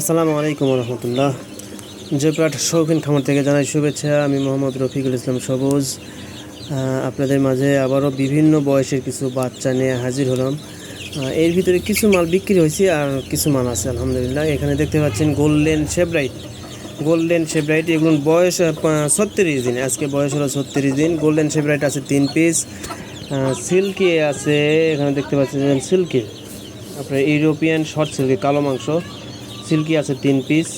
আসসালামু আলাইকুম রহমতুল্লাহ। জয়প্রাট শৌখিন খামার থেকে জানাই শুভেচ্ছা। আমি মোহাম্মদ রফিকুল ইসলাম সবুজ। আপনাদের মাঝে আবারও বিভিন্ন বয়সের কিছু বাচ্চা নিয়ে হাজির হলাম। এর ভিতরে কিছু মাল বিক্রি হয়েছে আর কিছু মাল আছে, আলহামদুলিল্লাহ। এখানে দেখতে পাচ্ছেন গোল্ডেন শেবরাইট গোল্ডেন শেবরাইট এগুলোর বয়স ছত্রিশ দিন। আজকে বয়স হলো ছত্রিশ দিন। গোল্ডেন শেবরাইট আছে তিন পিস। সিল্কি আছে, এখানে দেখতে পাচ্ছেন সিল্কি। আপনার ইউরোপিয়ান শর্ট সিল্কি, কালো মাংস। সিল্কি আছে তিন পিস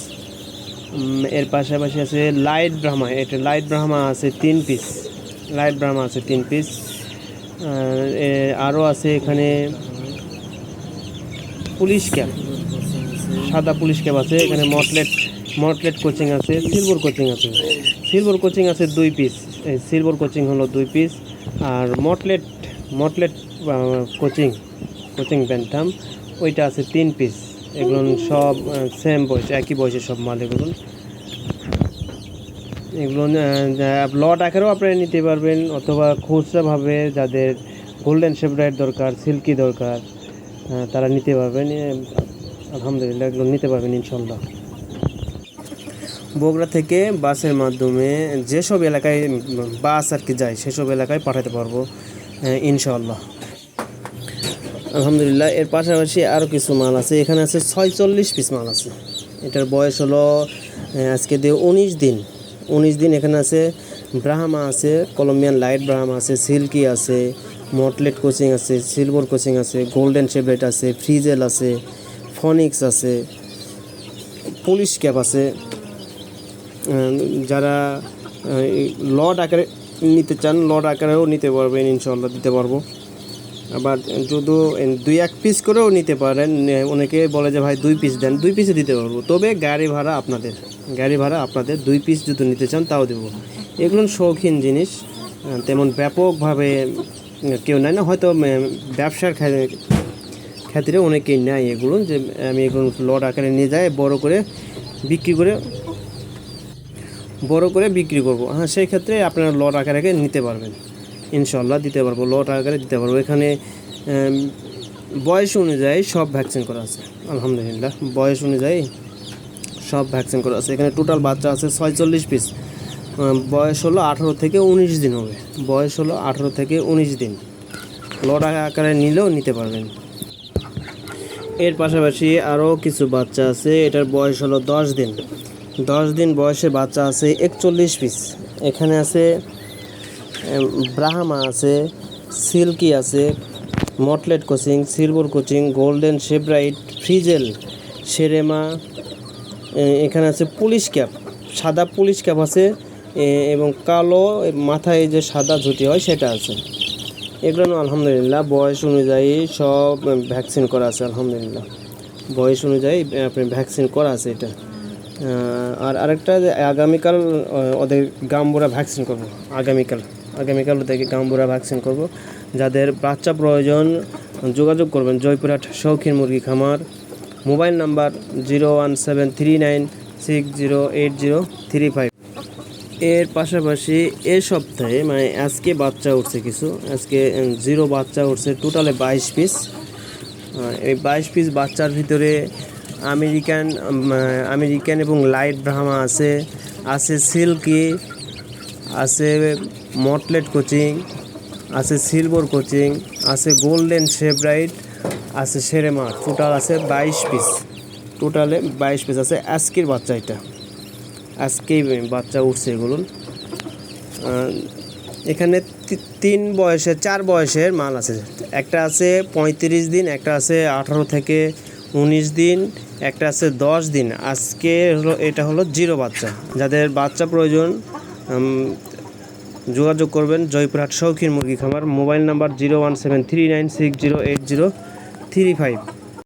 এর পাশাপাশি আছে লাইট ব্রাহ্মা এটা লাইট ব্রাহ্মা আছে তিন পিস লাইট ব্রাহ্মা আছে তিন পিস আরও আছে এখানে পুলিশ ক্যাব সাদা পুলিশ ক্যাব আছে, এখানে মটলেট মটলেট কোচিং আছে সিলভার কোচিং আছে। সিলভার কোচিং আছে দুই পিস সিলভার কোচিং হলো দুই পিস আর mottled mottled cochin cochin bantam ওইটা আছে তিন পিস এগুলো সব সেম বয়স, একই বয়সের সব মাল এগুলো। এগুলো লট আকারেও আপনারা নিতে পারবেন, অথবা খুচরাভাবে যাদের গোল্ডেন শেপরাইট দরকার সিল্কি দরকার তারা নিতে পারবেন আলহামদুলিল্লাহ এগুলো নিতে পারবেন ইনশাল্লাহ বগুড়া থেকে বাসের মাধ্যমে যেসব এলাকায় বাস আর কি যায়, সেসব এলাকায় পাঠাতে পারব ইনশাল্লাহ আলহামদুলিল্লাহ, এর পাশাপাশি আরও কিছু মাল আছে। এখানে আছে ছয়চল্লিশ পিস মাল আছে। এটার বয়স হলো আজকে দিয়ে উনিশ দিন। উনিশ দিন এখানে আছে ব্রাহ্মা আছে কলম্বিয়ান লাইট ব্রাহ্মা আছে সিল্কি আছে মটলেট কোচিং আছে সিলভার কোচিং আছে গোল্ডেন শেবলেট আছে ফ্রিজেল আছে ফনিক্স আছে পুলিশ ক্যাপ আছে। যারা লড আকারে নিতে চান লড আকারেও নিতে পারবেন ইনশাল্লাহ দিতে পারব। আবার যদি দুই এক পিস করেও নিতে পারেন অনেকে বলে যে, ভাই, দুই পিস দেন। দুই পিসে দিতে পারব। তবে গাড়ি ভাড়া আপনাদের, গাড়ি ভাড়া আপনাদের দুই পিস যদি নিতে চান, তাও দেবো। এগুলো শৌখিন জিনিস। তেমন ব্যাপকভাবে কেউ নেয় না। হয়তো ব্যবসার ক্ষেত্রে অনেকেই নেয় এগুলো, যে, আমি এগুলো লড আকারে নিয়ে যাই, বড় করে বিক্রি করে, বড় করে বিক্রি করব। হ্যাঁ সেই ক্ষেত্রে আপনারা লট আকারে নিতে পারবেন। ইনশাল্লাহ দিতে পারব, লট আকারে দিতে পারব। এখানে বয়স অনুযায়ী সব ভ্যাকসিন করা আছে। আলহামদুলিল্লাহ, বয়স অনুযায়ী সব ভ্যাকসিন করা আছে। এখানে টোটাল বাচ্চা আছে ছয়চল্লিশ পিস বয়স হলো আঠারো থেকে উনিশ দিন হবে। বয়স হলো আঠারো থেকে উনিশ দিন। লট আকারে নিলেও নিতে পারবেন। এর পাশাপাশি আরও কিছু বাচ্চা আছে, এটার বয়স হলো দশ দিন। দশ দিন বয়সে বাচ্চা আছে একচল্লিশ পিস এখানে আছে ব্রাহ্মা আছে, সিল্কি আছে, mottled cochin, silver cochin, golden sebright frizzle, serama এখানে আছে পুলিশ ক্যাপ, সাদা পুলিশ ক্যাপ আছে এবং কালো মাথায় যে সাদা ঝুটি হয় সেটা আছে। এগুলো আলহামদুলিল্লাহ, বয়স অনুযায়ী সব ভ্যাকসিন করা আছে, আলহামদুলিল্লাহ। বয়স অনুযায়ী আপনি ভ্যাকসিন করা আছে এটা। আর আরেকটা আগামীকাল ওদের গাম্বুরা ভ্যাকসিন করব, আগামীকাল। আগামীকাল থেকে গাম্বুরা ভ্যাকসিন করব। যাদের বাচ্চা প্রয়োজন, যোগাযোগ করবেন জয়পুরহাট শৌখিন মুরগি খামার। Mobile number zero one seven three nine six zero eight zero three five. এর পাশাপাশি এ সপ্তাহে মানে আজকে বাচ্চা উঠছে কিছু, আজকে জিরো বাচ্চা উঠছে টোটালে বাইশ পিস এই বাইশ পিস বাচ্চার ভিতরে আমেরিকান আমেরিকান এবং লাইট ব্রাহ্মা আছে আছে সিল্কি, আছে মটলেট কোচিং, আছে সিলভার কোচিং, আছে গোল্ডেন শেবরাইট আছে সেরেমা টোটাল আছে বাইশ পিস টোটালে বাইশ পিস আছে। আজকের বাচ্চা এটা। আজকেই বাচ্চা উঠছে এগুলো এখানে তিন বয়সের চার বয়সের মাল আছে। একটা আছে পঁয়ত্রিশ দিন, একটা আছে আঠারো থেকে উনিশ দিন, একটা আছে দশ দিন। আজকে হলো, এটা হলো জিরো বাচ্চা। যাদের বাচ্চা প্রয়োজন যোগাযোগ করবেন জয়পুরহাট শৌখিন মুরগি খামার, mobile number zero one seven three nine six zero eight zero three five.